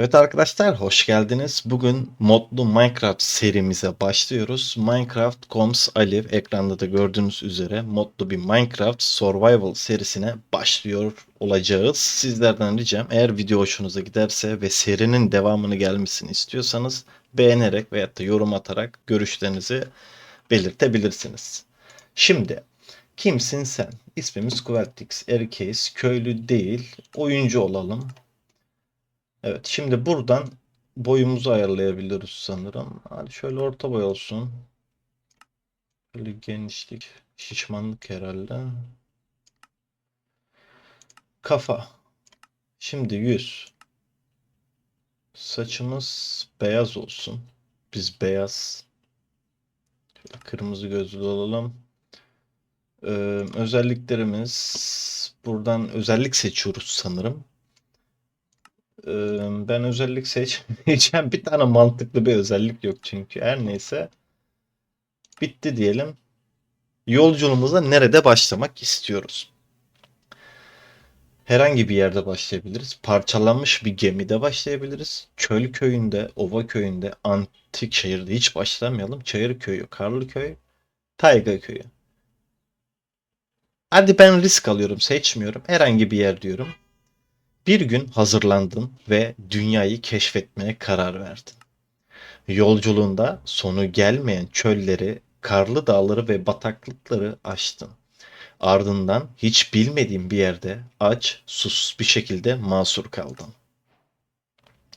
Evet arkadaşlar hoş geldiniz. Bugün modlu Minecraft serimize başlıyoruz. Minecraft Coms Alif ekranda da gördüğünüz üzere modlu bir Minecraft Survival serisine başlıyor olacağız. Sizlerden ricam eğer video hoşunuza giderse ve serinin devamını gelmesini istiyorsanız beğenerek veyahut da yorum atarak görüşlerinizi belirtebilirsiniz. Şimdi kimsin sen? İsmimiz Qualtix Erkeğiz. Köylü değil. Oyuncu olalım. Evet şimdi buradan boyumuzu ayarlayabiliyoruz sanırım. Hadi şöyle orta boy olsun. Böyle genişlik, şişmanlık herhalde. Kafa. Şimdi yüz. Saçımız beyaz olsun. Biz beyaz. Şöyle kırmızı gözlü olalım. Ee, özelliklerimiz buradan özellik seçiyoruz sanırım. Ben özellik seçmeyeceğim. Bir tane mantıklı bir özellik yok çünkü. Her neyse. Bitti diyelim. Yolculuğumuza nerede başlamak istiyoruz? Herhangi bir yerde başlayabiliriz. Parçalanmış bir gemide başlayabiliriz. Köl köyünde, ova köyünde, antik şehirde hiç başlamayalım. Çayır köyü, karlı köy, tayga köyü. Hadi ben risk alıyorum, seçmiyorum. Herhangi bir yer diyorum. Bir gün hazırlandın ve dünyayı keşfetmeye karar verdin. Yolculuğunda sonu gelmeyen çölleri, karlı dağları ve bataklıkları aştın. Ardından hiç bilmediğin bir yerde aç, susuz bir şekilde mahsur kaldın.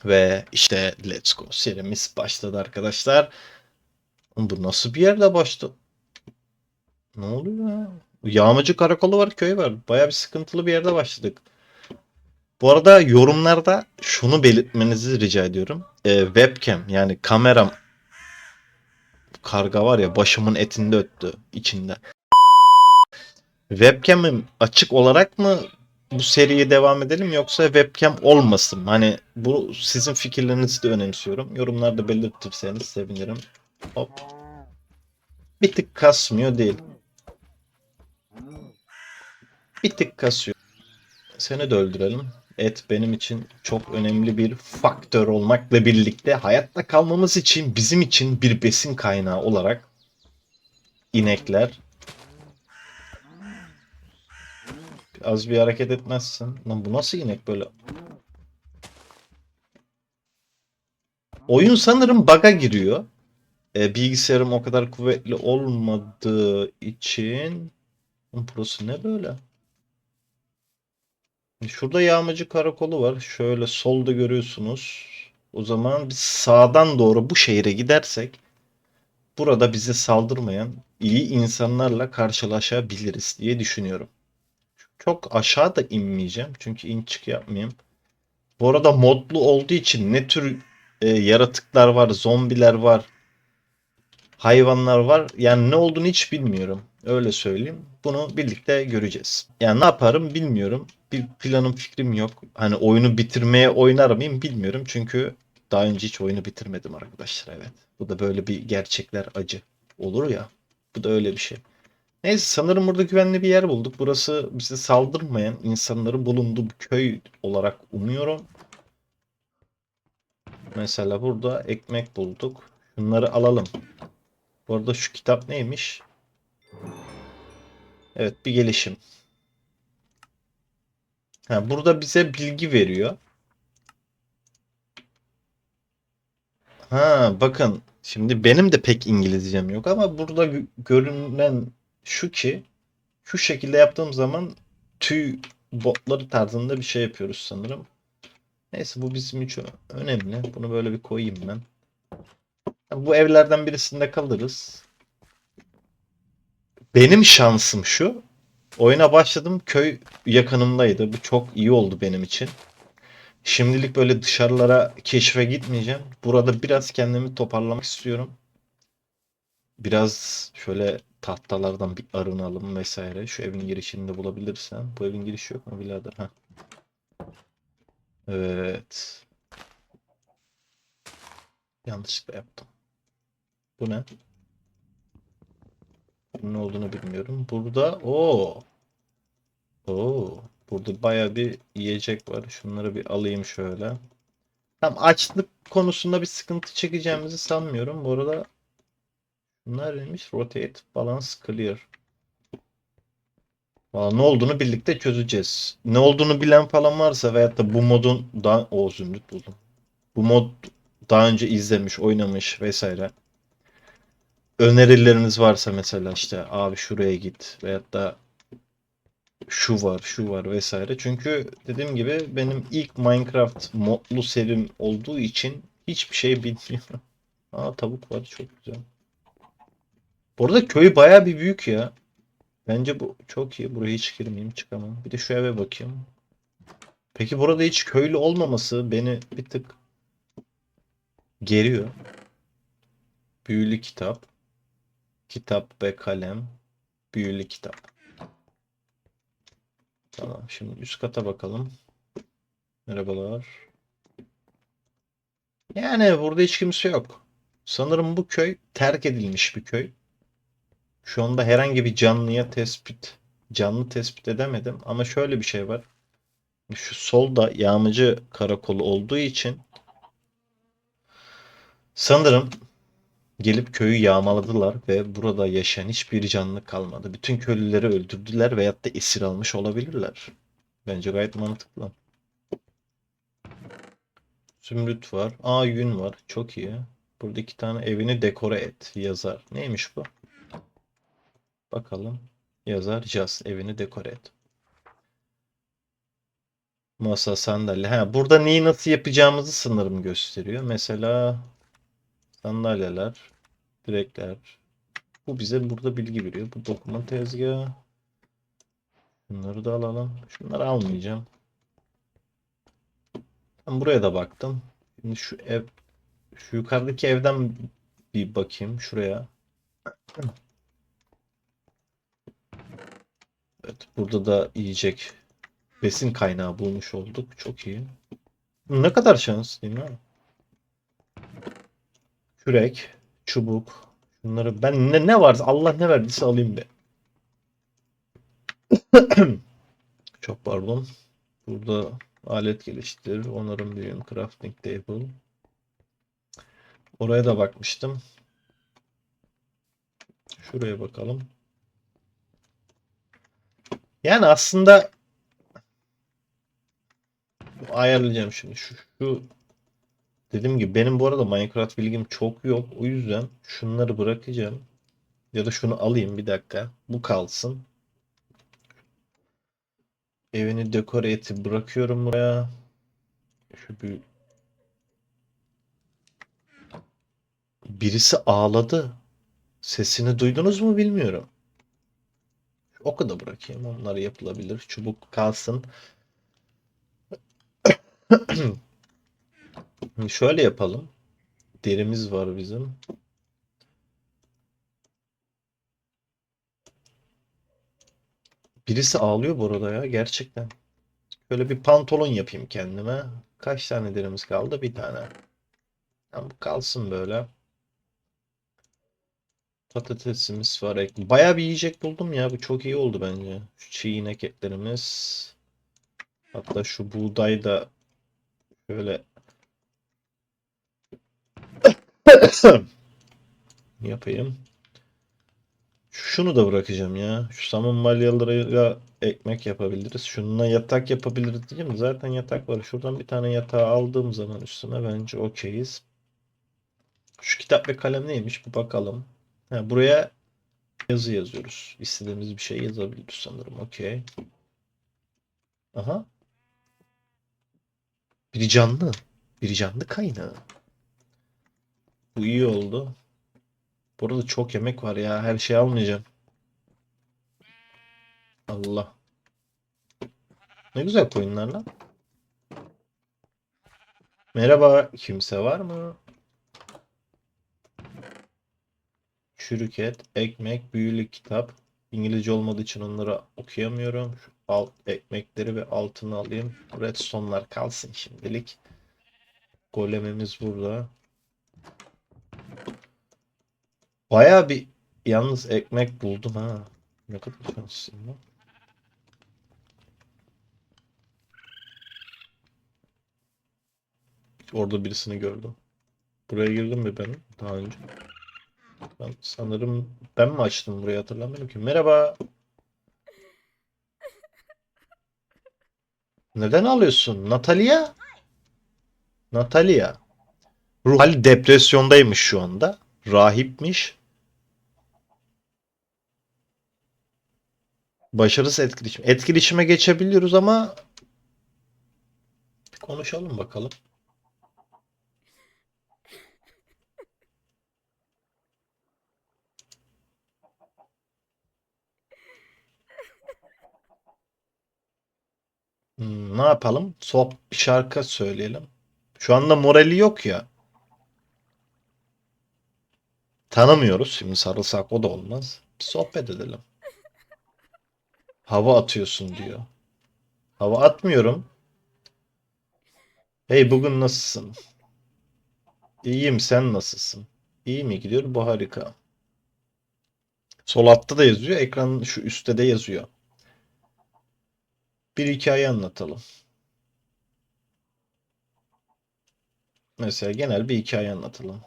Ve işte Let's Go serimiz başladı arkadaşlar. Bu nasıl bir yerde başladı? Ne oluyor ya? Yağmacı karakolu var, köy var. Baya bir sıkıntılı bir yerde başladık. Bu arada yorumlarda şunu belirtmenizi rica ediyorum. Ee, webcam yani kameram karga var ya başımın etinde öttü içinde. Webcam'im açık olarak mı bu seriye devam edelim yoksa webcam olmasın? Hani bu sizin fikirlerinizi de önemsiyorum. Yorumlarda belirtirseniz sevinirim. Hop. Bir tık kasmıyor değil. Bir tık kasıyor. Seni de öldürelim. Et benim için çok önemli bir faktör olmakla birlikte hayatta kalmamız için bizim için bir besin kaynağı olarak inekler az bir hareket etmezsin. Lan bu nasıl inek böyle? Oyun sanırım bug'a giriyor. E, bilgisayarım o kadar kuvvetli olmadığı için burası ne böyle? Şurada yağmacı karakolu var. Şöyle solda görüyorsunuz. O zaman biz sağdan doğru bu şehire gidersek burada bize saldırmayan iyi insanlarla karşılaşabiliriz diye düşünüyorum. Çok aşağı da inmeyeceğim. Çünkü in çık yapmayayım. Bu arada modlu olduğu için ne tür e, yaratıklar var, zombiler var, hayvanlar var. Yani ne olduğunu hiç bilmiyorum. Öyle söyleyeyim. Bunu birlikte göreceğiz. Yani ne yaparım bilmiyorum. Bir planım fikrim yok. Hani oyunu bitirmeye oynar mıyım bilmiyorum. Çünkü daha önce hiç oyunu bitirmedim arkadaşlar evet. Bu da böyle bir gerçekler acı. Olur ya. Bu da öyle bir şey. Neyse sanırım burada güvenli bir yer bulduk. Burası bize saldırmayan insanların bulunduğu bir köy olarak umuyorum. Mesela burada ekmek bulduk. Şunları alalım. Bu arada şu kitap neymiş? Evet bir gelişim. Ha, burada bize bilgi veriyor. Ha bakın şimdi benim de pek İngilizcem yok ama burada gö- görünen şu ki şu şekilde yaptığım zaman tüy botları tarzında bir şey yapıyoruz sanırım. Neyse bu bizim için önemli. Bunu böyle bir koyayım ben. Bu evlerden birisinde kalırız. Benim şansım şu. Oyuna başladım. Köy yakınımdaydı. Bu çok iyi oldu benim için. Şimdilik böyle dışarılara keşfe gitmeyeceğim. Burada biraz kendimi toparlamak istiyorum. Biraz şöyle tahtalardan bir arınalım vesaire. Şu evin girişini de bulabilirsem. Bu evin girişi yok mu birader? Heh. Evet. Yanlışlıkla yaptım. Bu ne? Ne olduğunu bilmiyorum. Burada o. Oo. Burada baya bir yiyecek var. Şunları bir alayım şöyle. Tam açlık konusunda bir sıkıntı çekeceğimizi sanmıyorum. Bu arada bunlar neymiş? Rotate, balance, clear. Valla ne olduğunu birlikte çözeceğiz. Ne olduğunu bilen falan varsa veyahut da bu modun daha o zümrüt buldum. Bu mod daha önce izlemiş, oynamış vesaire. Önerileriniz varsa mesela işte abi şuraya git veyahut da şu var, şu var vesaire. Çünkü dediğim gibi benim ilk Minecraft modlu serim olduğu için hiçbir şey bilmiyorum. Aa tavuk var çok güzel. Bu arada köy baya bir büyük ya. Bence bu çok iyi. Buraya hiç girmeyeyim çıkamam. Bir de şu eve bakayım. Peki burada hiç köylü olmaması beni bir tık geriyor. Büyülü kitap. Kitap ve kalem. Büyülü kitap. Tamam şimdi üst kata bakalım. Merhabalar. Yani burada hiç kimse yok. Sanırım bu köy terk edilmiş bir köy. Şu anda herhangi bir canlıya tespit, canlı tespit edemedim. Ama şöyle bir şey var. Şu solda yağmacı karakolu olduğu için sanırım gelip köyü yağmaladılar ve burada yaşayan hiçbir canlı kalmadı. Bütün köylüleri öldürdüler veyahut da esir almış olabilirler. Bence gayet mantıklı. Zümrüt var. Aa yün var. Çok iyi. Burada iki tane evini dekore et yazar. Neymiş bu? Bakalım. Yazar Jazz evini dekore et. Masa, sandalye. Ha, burada neyi nasıl yapacağımızı sanırım gösteriyor. Mesela sandalyeler, direkler. Bu bize burada bilgi veriyor. Bu dokuma tezgahı. Bunları da alalım. Şunları almayacağım. Ben buraya da baktım. Şimdi şu ev şu yukarıdaki evden bir bakayım şuraya. Evet, burada da yiyecek besin kaynağı bulmuş olduk. Çok iyi. Ne kadar şans değil mi? Kürek, çubuk. Bunları ben ne, ne varsa Allah ne verdiyse alayım be. Çok pardon. Burada alet geliştir. Onarım büyüm. Crafting table. Oraya da bakmıştım. Şuraya bakalım. Yani aslında ayarlayacağım şimdi. Şu, şu dediğim gibi benim bu arada Minecraft bilgim çok yok. O yüzden şunları bırakacağım. Ya da şunu alayım bir dakika. Bu kalsın. Evini dekore eti bırakıyorum buraya. Şu bir Birisi ağladı. Sesini duydunuz mu bilmiyorum. Oku da bırakayım. Onlar yapılabilir. Çubuk kalsın. Şöyle yapalım. Derimiz var bizim. Birisi ağlıyor bu arada ya gerçekten. Şöyle bir pantolon yapayım kendime. Kaç tane derimiz kaldı? Bir tane. Tamam, kalsın böyle. Patatesimiz var. Bayağı bir yiyecek buldum ya. Bu çok iyi oldu bence. Şu çiğ inek etlerimiz. Hatta şu buğday da şöyle yapayım. Şunu da bırakacağım ya. Şu saman balyalarıyla ekmek yapabiliriz. Şununla yatak yapabiliriz diyeyim. Zaten yatak var. Şuradan bir tane yatağı aldığım zaman üstüne bence okeyiz. Şu kitap ve kalem neymiş? Bir bakalım. Ha, buraya yazı yazıyoruz. İstediğimiz bir şey yazabiliriz sanırım. Okey. Aha. Biri canlı. Biri canlı kaynağı. Bu iyi oldu. Burada çok yemek var ya. Her şeyi almayacağım. Allah. Ne güzel koyunlar lan. Merhaba. Kimse var mı? Çürük et, ekmek, büyülü kitap. İngilizce olmadığı için onları okuyamıyorum. Şu alt ekmekleri ve altını alayım. Redstone'lar kalsın şimdilik. Golemimiz burada. Baya bir yalnız ekmek buldum ha. Ne kadar şanslıyım lan. Orada birisini gördüm. Buraya girdim mi ben daha önce? Ben sanırım ben mi açtım burayı hatırlamıyorum ki. Merhaba. Neden alıyorsun? Natalia? Natalia. Ruh hali depresyondaymış şu anda. Rahipmiş. Başarısız etkileşim. Etkileşime geçebiliyoruz ama konuşalım bakalım. Hmm, ne yapalım? Sohbet bir şarkı söyleyelim. Şu anda morali yok ya. Tanımıyoruz. Şimdi sarılsak o da olmaz. Sohbet edelim. Hava atıyorsun diyor. Hava atmıyorum. Hey bugün nasılsın? İyiyim sen nasılsın? İyi mi gidiyor? Bu harika. Sol altta da yazıyor. Ekranın şu üstte de yazıyor. Bir hikaye anlatalım. Mesela genel bir hikaye anlatalım.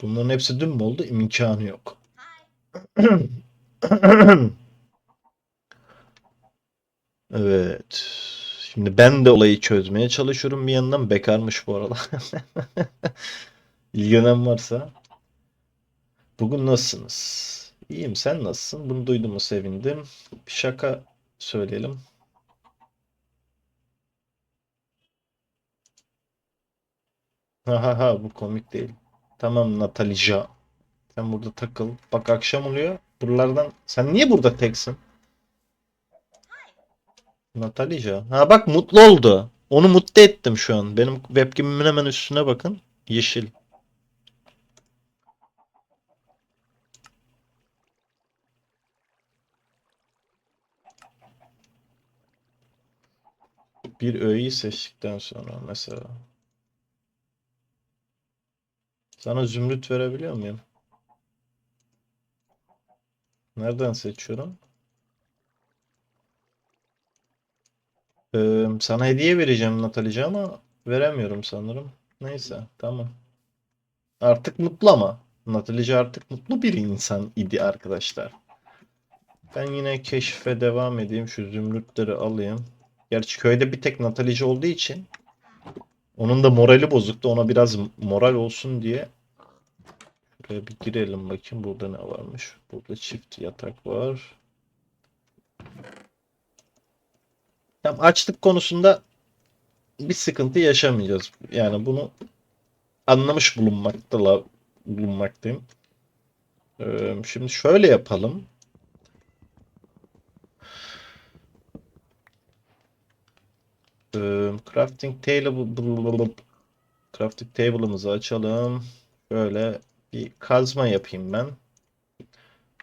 Bunların hepsi dün mü oldu? İmkanı yok. Evet. Şimdi ben de olayı çözmeye çalışıyorum bir yandan. Bekarmış bu arada. İlgilenen varsa. Bugün nasılsınız? İyiyim sen nasılsın? Bunu duyduğuma sevindim. Bir şaka söyleyelim. Ha ha ha bu komik değil. Tamam Natalija. Sen burada takıl. Bak akşam oluyor. Buralardan sen niye burada teksin? Natalija. Ha bak mutlu oldu. Onu mutlu ettim şu an. Benim webcam'imin hemen üstüne bakın. Yeşil. Bir öğeyi seçtikten sonra mesela. Sana zümrüt verebiliyor muyum? Nereden seçiyorum? Ee, sana hediye vereceğim Natalice ama veremiyorum sanırım. Neyse tamam. Artık mutlu ama. Natalice artık mutlu bir insan idi arkadaşlar. Ben yine keşfe devam edeyim. Şu zümrütleri alayım. Gerçi köyde bir tek Natalice olduğu için onun da morali bozuktu. Ona biraz moral olsun diye Şuraya bir girelim bakayım burada ne varmış. Burada çift yatak var. Tam açlık konusunda bir sıkıntı yaşamayacağız. Yani bunu anlamış bulunmakta bulunmaktayım. Ee, şimdi şöyle yapalım. Ee, crafting table crafting table'ımızı açalım. Şöyle bir kazma yapayım ben.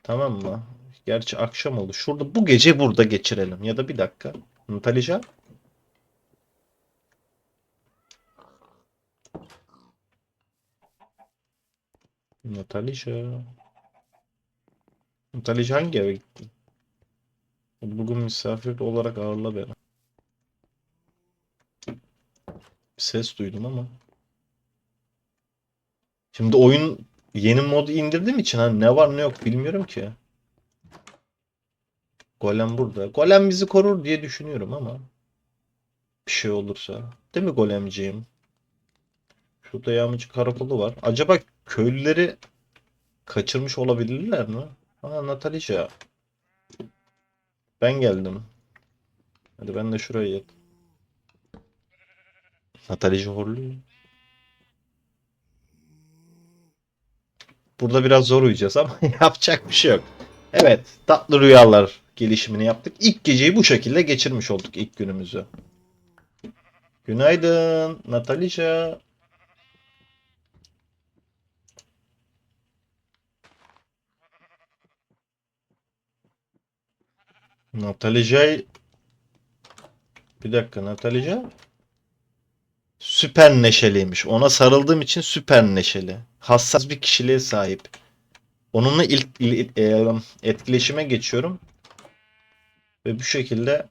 Tamam mı? Gerçi akşam oldu. Şurada bu gece burada geçirelim. Ya da bir dakika. Natalija? Natalija. Natalija hangi eve gitti? Bugün misafir olarak ağırla beni. Bir ses duydum ama. Şimdi oyun yeni modu indirdiğim için hani ne var ne yok bilmiyorum ki. Golem burada. Golem bizi korur diye düşünüyorum ama. Bir şey olursa. Değil mi golemciğim? Şurada yağmacı karakolu var. Acaba köylüleri kaçırmış olabilirler mi? Aa Natalija. Ben geldim. Hadi ben de şuraya yat. Natalija horluyor. Burada biraz zor uyuyacağız ama yapacak bir şey yok. Evet, tatlı rüyalar gelişimini yaptık. İlk geceyi bu şekilde geçirmiş olduk ilk günümüzü. Günaydın Natalija. Natalija bir dakika Natalija süper neşeliymiş. Ona sarıldığım için süper neşeli. Hassas bir kişiliğe sahip. Onunla ilk il- e, etkileşime geçiyorum. Ve bu şekilde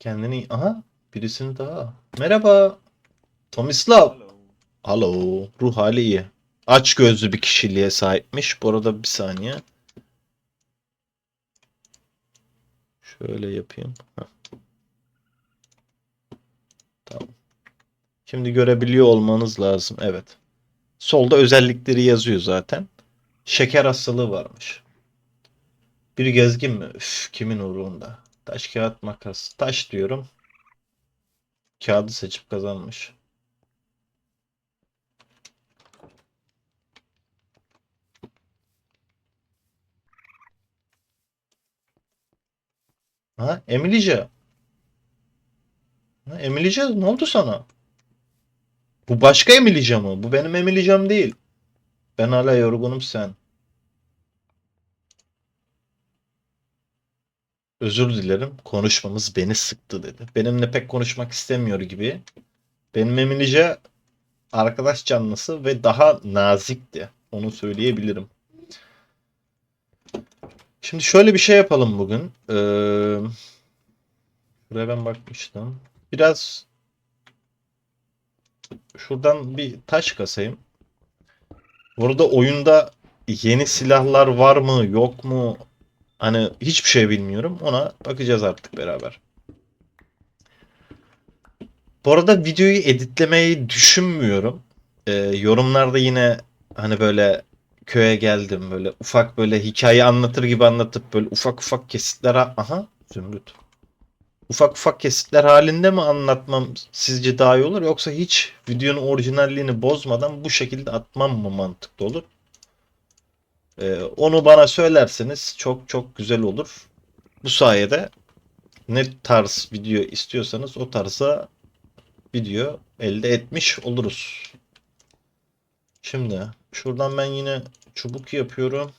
Kendini... Aha birisini daha. Merhaba. Tomislav. Hello. Ruh hali iyi. Aç gözlü bir kişiliğe sahipmiş. Bu arada bir saniye. Şöyle yapayım. Heh. Tamam. Şimdi görebiliyor olmanız lazım. Evet. Solda özellikleri yazıyor zaten. Şeker hastalığı varmış. Bir gezgin mi? Üf, kimin uğrunda? Taş kağıt makas. Taş diyorum. Kağıdı seçip kazanmış. Ha, Emily'ce. Ha, Emily'ce ne oldu sana? Bu başka Emily'ce mı? Bu benim Emily'cem değil. Ben hala yorgunum sen. Özür dilerim. Konuşmamız beni sıktı dedi. Benimle pek konuşmak istemiyor gibi. Benim Emily'ce arkadaş canlısı ve daha nazikti. Onu söyleyebilirim. Şimdi şöyle bir şey yapalım bugün. Ee, şuraya ben bakmıştım. Biraz şuradan bir taş kasayım. Burada oyunda yeni silahlar var mı yok mu? Hani hiçbir şey bilmiyorum. Ona bakacağız artık beraber. Bu arada videoyu editlemeyi düşünmüyorum. Ee, yorumlarda yine hani böyle köye geldim böyle ufak böyle hikaye anlatır gibi anlatıp böyle ufak ufak kesitler ha- aha Zümrüt. Ufak ufak kesitler halinde mi anlatmam sizce daha iyi olur yoksa hiç videonun orijinalliğini bozmadan bu şekilde atmam mı mantıklı olur? Ee, onu bana söylerseniz çok çok güzel olur. Bu sayede ne tarz video istiyorsanız o tarza video elde etmiş oluruz. Şimdi şuradan ben yine çubuk yapıyorum.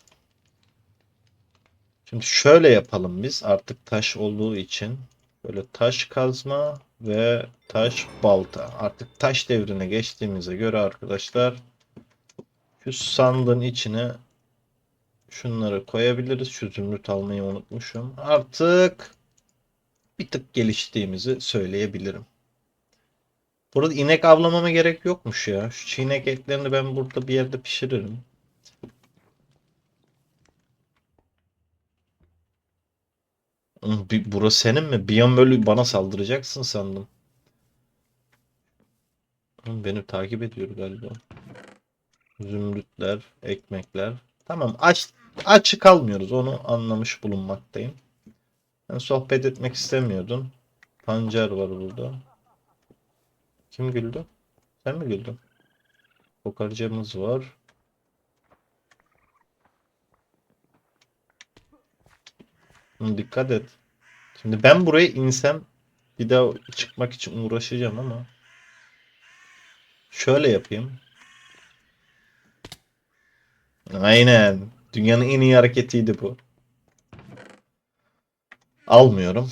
Şimdi şöyle yapalım biz artık taş olduğu için. Böyle taş kazma ve taş balta. Artık taş devrine geçtiğimize göre arkadaşlar şu sandığın içine şunları koyabiliriz. Şu zümrüt almayı unutmuşum. Artık bir tık geliştiğimizi söyleyebilirim. Burada inek avlamama gerek yokmuş ya. Şu çiğnek etlerini ben burada bir yerde pişiririm. Bir- Burası senin mi? Bir an böyle bana saldıracaksın sandım. Beni takip ediyor galiba. Zümrütler, ekmekler. Tamam aç açı kalmıyoruz. Onu anlamış bulunmaktayım. Ben sohbet etmek istemiyordun. Pancar var burada. Kim güldü? Sen mi güldün? Kokarcamız var. Dikkat et. Şimdi ben buraya insem bir daha çıkmak için uğraşacağım ama şöyle yapayım. Aynen. Dünyanın en iyi hareketiydi bu. Almıyorum.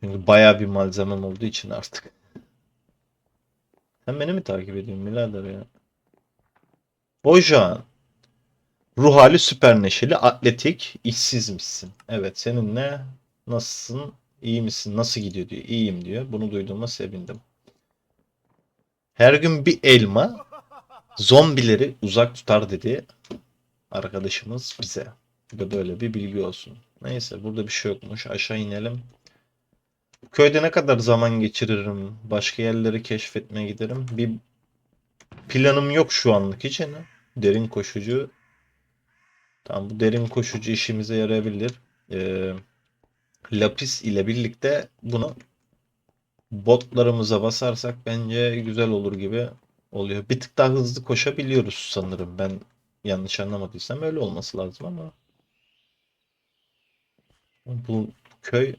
Çünkü bayağı bir malzemem olduğu için artık. Sen beni mi takip ediyorsun birader ya? Bojan. Ruh hali süper neşeli, atletik, işsizmişsin. Evet seninle nasılsın, iyi misin, nasıl gidiyor diyor. İyiyim diyor. Bunu duyduğuma sevindim. Her gün bir elma zombileri uzak tutar dedi arkadaşımız bize. Bu da böyle bir bilgi olsun. Neyse burada bir şey yokmuş. Aşağı inelim. Köyde ne kadar zaman geçiririm? Başka yerleri keşfetmeye giderim. Bir planım yok şu anlık için. Derin koşucu. Tamam bu derin koşucu işimize yarayabilir. Ee, lapis ile birlikte bunu botlarımıza basarsak bence güzel olur gibi oluyor. Bir tık daha hızlı koşabiliyoruz sanırım. Ben yanlış anlamadıysam öyle olması lazım ama bu köy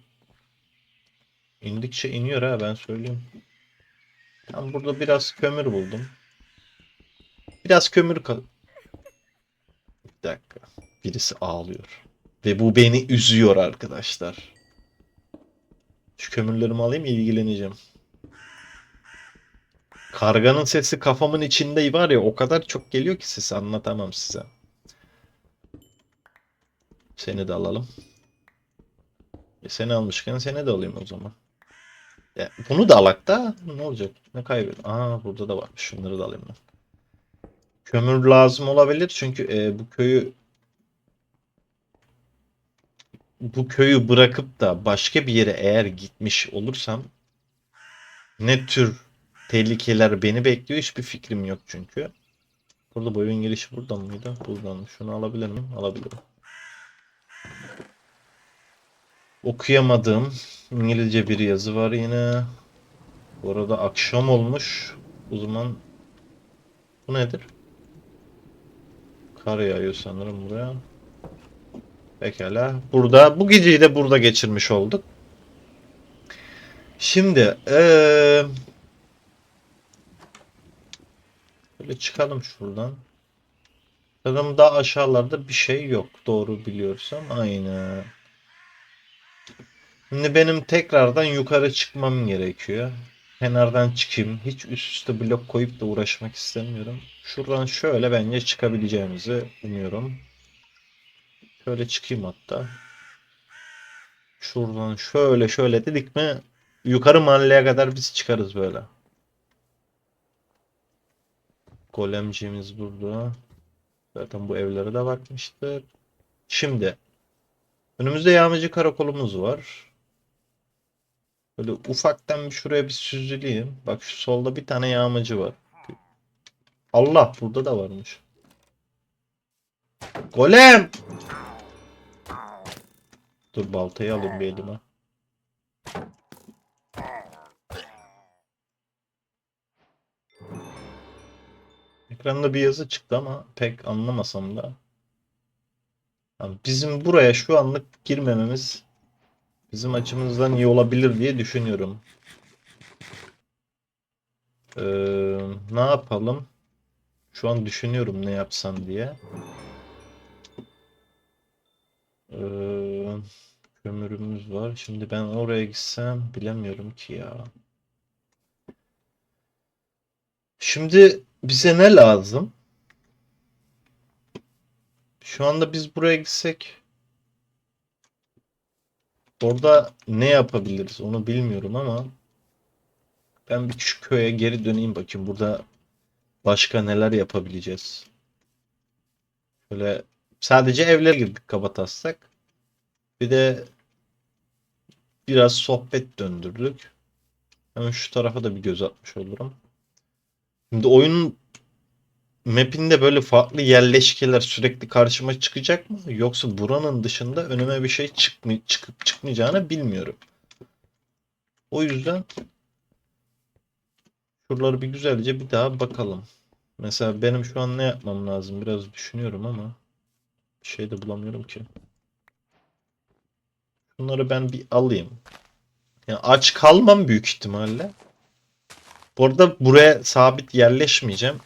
indikçe iniyor ha ben söyleyeyim. Ben burada biraz kömür buldum. Biraz kömür Dakika. Birisi ağlıyor. Ve bu beni üzüyor arkadaşlar. Şu kömürlerimi alayım ilgileneceğim. Karganın sesi kafamın içinde var ya o kadar çok geliyor ki sesi anlatamam size. Seni de alalım. E seni almışken seni de alayım o zaman. Ya, bunu da alak da ne olacak? Ne kaybeder? Aa burada da varmış. Şunları da alayım ben. Kömür lazım olabilir çünkü e, bu köyü bu köyü bırakıp da başka bir yere eğer gitmiş olursam ne tür tehlikeler beni bekliyor hiçbir fikrim yok çünkü. Burada bu evin girişi buradan mıydı? Buradan. Şunu alabilir miyim? Alabilirim. Okuyamadığım İngilizce bir yazı var yine. Bu arada akşam olmuş. O zaman bu nedir? Kar yağıyor sanırım buraya. Pekala. Burada bu geceyi de burada geçirmiş olduk. Şimdi eee böyle çıkalım şuradan. Sanırım daha aşağılarda bir şey yok. Doğru biliyorsam. Aynen. Şimdi benim tekrardan yukarı çıkmam gerekiyor. Kenardan çıkayım. Hiç üst üste blok koyup da uğraşmak istemiyorum. Şuradan şöyle bence çıkabileceğimizi umuyorum. Şöyle çıkayım hatta. Şuradan şöyle şöyle dedik mi yukarı mahalleye kadar biz çıkarız böyle. Golemciğimiz burada. Zaten bu evlere de bakmıştık. Şimdi önümüzde yağmacı karakolumuz var. Böyle ufaktan şuraya bir süzüleyim. Bak şu solda bir tane yağmacı var. Allah burada da varmış. Golem! Dur baltayı alayım bir elime. Ekranda bir yazı çıktı ama pek anlamasam da. Yani bizim buraya şu anlık girmememiz bizim açımızdan iyi olabilir diye düşünüyorum. Ee, ne yapalım? Şu an düşünüyorum ne yapsam diye. Ee, kömürümüz var. Şimdi ben oraya gitsem bilemiyorum ki ya. Şimdi bize ne lazım? Şu anda biz buraya gitsek orada ne yapabiliriz onu bilmiyorum ama ben bir şu köye geri döneyim bakayım. Burada başka neler yapabileceğiz? Şöyle sadece evlere girdik kabataslak. Bir de biraz sohbet döndürdük. Hemen şu tarafa da bir göz atmış olurum. Şimdi oyunun map'inde böyle farklı yerleşkeler sürekli karşıma çıkacak mı? Yoksa buranın dışında önüme bir şey çıkmay çıkıp çıkmayacağını bilmiyorum. O yüzden şuraları bir güzelce bir daha bakalım. Mesela benim şu an ne yapmam lazım? Biraz düşünüyorum ama bir şey de bulamıyorum ki. Bunları ben bir alayım. Yani aç kalmam büyük ihtimalle. Bu arada buraya sabit yerleşmeyeceğim.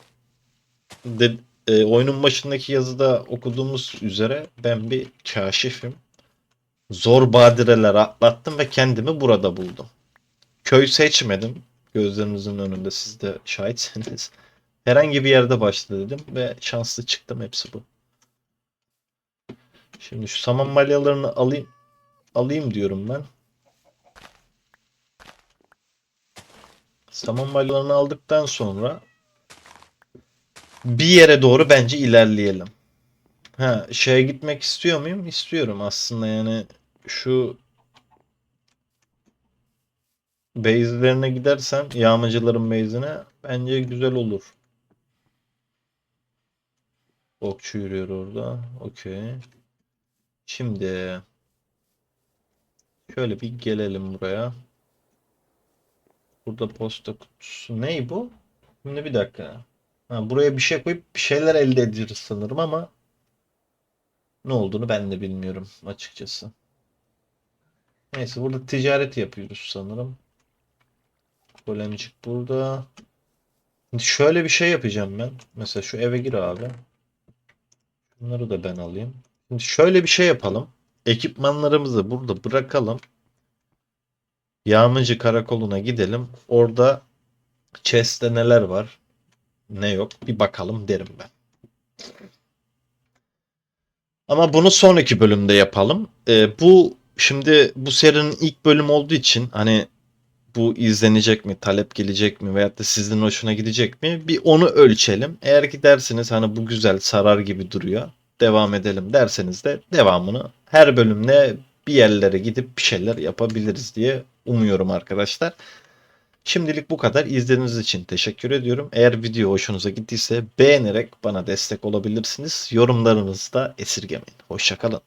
De, e, oyunun başındaki yazıda okuduğumuz üzere ben bir kaşifim. Zor badireler atlattım ve kendimi burada buldum. Köy seçmedim. Gözlerinizin önünde siz de şahitseniz. Herhangi bir yerde başladım ve şanslı çıktım hepsi bu. Şimdi şu saman balyalarını alayım alayım diyorum ben. Saman balyalarını aldıktan sonra bir yere doğru bence ilerleyelim. Ha, şeye gitmek istiyor muyum? İstiyorum aslında yani şu base'lerine gidersem yağmacıların base'ine bence güzel olur. Okçu yürüyor orada. Okey. Şimdi şöyle bir gelelim buraya. Burada posta kutusu. Ney bu? Şimdi bir dakika. Ha, buraya bir şey koyup bir şeyler elde edeceğiz sanırım ama ne olduğunu ben de bilmiyorum açıkçası. Neyse burada ticaret yapıyoruz sanırım. Golemcik burada. Şöyle bir şey yapacağım ben. Mesela şu eve gir abi. Bunları da ben alayım. Şimdi şöyle bir şey yapalım. Ekipmanlarımızı burada bırakalım. Yağmacı karakoluna gidelim. Orada chest'te neler var? Ne yok? Bir bakalım derim ben. Ama bunu sonraki bölümde yapalım. Ee, bu şimdi bu serinin ilk bölüm olduğu için hani bu izlenecek mi, talep gelecek mi veyahut da sizin hoşuna gidecek mi? Bir onu ölçelim. Eğer gidersiniz hani bu güzel sarar gibi duruyor. Devam edelim derseniz de devamını her bölümde bir yerlere gidip bir şeyler yapabiliriz diye umuyorum arkadaşlar. Şimdilik bu kadar. İzlediğiniz için teşekkür ediyorum. Eğer video hoşunuza gittiyse beğenerek bana destek olabilirsiniz. Yorumlarınızı da esirgemeyin. Hoşçakalın.